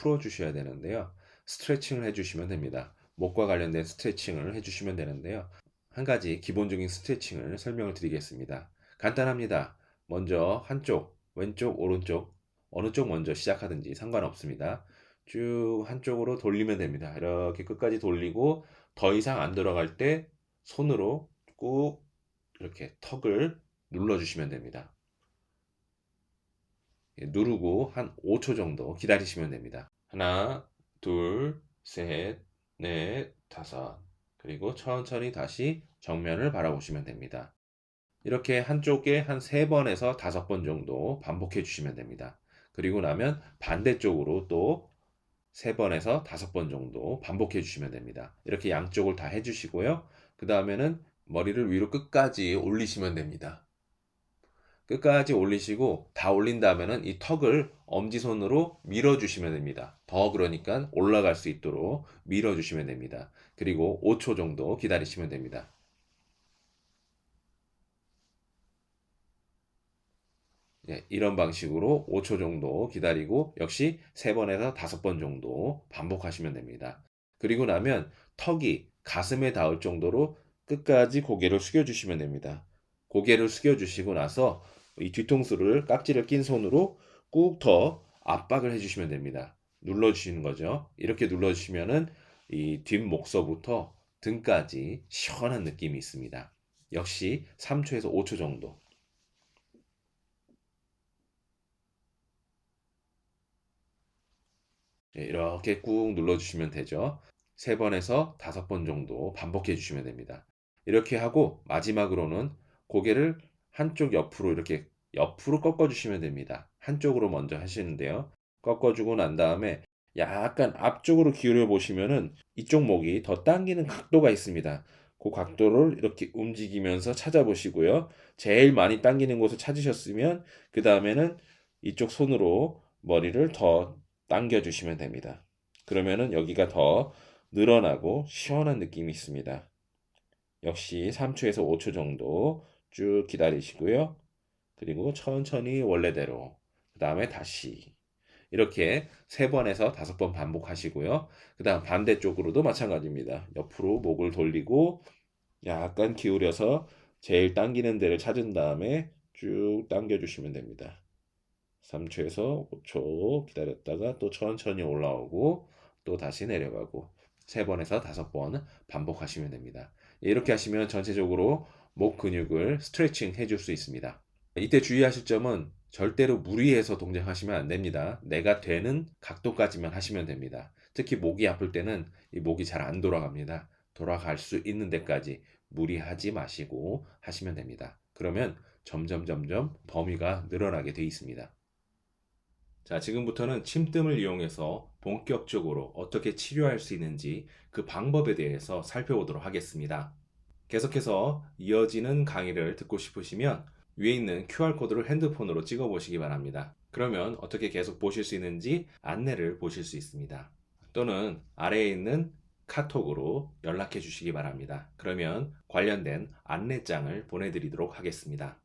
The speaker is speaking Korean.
풀어 주셔야 되는데요. 스트레칭을 해 주시면 됩니다. 목과 관련된 스트레칭을 해 주시면 되는데요. 한 가지 기본적인 스트레칭을 설명을 드리겠습니다. 간단합니다. 먼저 한쪽, 왼쪽, 오른쪽, 어느 쪽 먼저 시작하든지 상관없습니다. 쭉 한쪽으로 돌리면 됩니다. 이렇게 끝까지 돌리고 더 이상 안 들어갈 때 손으로 꾹 이렇게 턱을 눌러주시면 됩니다. 예, 누르고 한 5초 정도 기다리시면 됩니다. 하나, 둘, 셋, 넷, 다섯. 그리고 천천히 다시 정면을 바라보시면 됩니다. 이렇게 한쪽에 한 3번에서 5번 정도 반복해 주시면 됩니다. 그리고 나면 반대쪽으로 또 3번에서 5번 정도 반복해 주시면 됩니다. 이렇게 양쪽을 다 해주시고요. 그 다음에는 머리를 위로 끝까지 올리시면 됩니다. 끝까지 올리시고 다 올린 다음에는 이 턱을 엄지손으로 밀어주시면 됩니다. 더 그러니까 올라갈 수 있도록 밀어주시면 됩니다. 그리고 5초 정도 기다리시면 됩니다. 예, 이런 방식으로 5초 정도 기다리고 역시 3번에서 5번 정도 반복하시면 됩니다. 그리고 나면 턱이 가슴에 닿을 정도로 끝까지 고개를 숙여주시면 됩니다. 고개를 숙여주시고 나서 이 뒤통수를 깍지를 낀 손으로 꾹 더 압박을 해주시면 됩니다. 눌러주시는 거죠. 이렇게 눌러주시면은 이 뒷목서부터 등까지 시원한 느낌이 있습니다. 역시 3초에서 5초 정도. 네, 이렇게 꾹 눌러주시면 되죠. 3번에서 5번 정도 반복해 주시면 됩니다. 이렇게 하고 마지막으로는 고개를 한쪽 옆으로 이렇게 옆으로 꺾어 주시면 됩니다. 한쪽으로 먼저 하시는데요. 꺾어 주고 난 다음에 약간 앞쪽으로 기울여 보시면은 이쪽 목이 더 당기는 각도가 있습니다. 그 각도를 이렇게 움직이면서 찾아보시고요. 제일 많이 당기는 곳을 찾으셨으면 그 다음에는 이쪽 손으로 머리를 더 당겨 주시면 됩니다. 그러면은 여기가 더 늘어나고 시원한 느낌이 있습니다. 역시 3초에서 5초 정도 쭉 기다리시고요. 그리고 천천히 원래대로 그 다음에 다시 이렇게 세 번에서 다섯 번 반복하시고요. 그 다음 반대쪽으로도 마찬가지입니다. 옆으로 목을 돌리고 약간 기울여서 제일 당기는 데를 찾은 다음에 쭉 당겨주시면 됩니다. 3초에서 5초 기다렸다가 또 천천히 올라오고 또 다시 내려가고 세 번에서 다섯 번 반복하시면 됩니다. 이렇게 하시면 전체적으로 목 근육을 스트레칭 해줄 수 있습니다. 이때 주의하실 점은 절대로 무리해서 동작하시면 안 됩니다. 내가 되는 각도까지만 하시면 됩니다. 특히 목이 아플 때는 이 목이 잘 안 돌아갑니다. 돌아갈 수 있는 데까지 무리하지 마시고 하시면 됩니다. 그러면 점점 점점 범위가 늘어나게 되어 있습니다. 자, 지금부터는 침뜸을 이용해서 본격적으로 어떻게 치료할 수 있는지 그 방법에 대해서 살펴보도록 하겠습니다. 계속해서 이어지는 강의를 듣고 싶으시면 위에 있는 QR코드를 핸드폰으로 찍어 보시기 바랍니다. 그러면 어떻게 계속 보실 수 있는지 안내를 보실 수 있습니다. 또는 아래에 있는 카톡으로 연락해 주시기 바랍니다. 그러면 관련된 안내장을 보내드리도록 하겠습니다.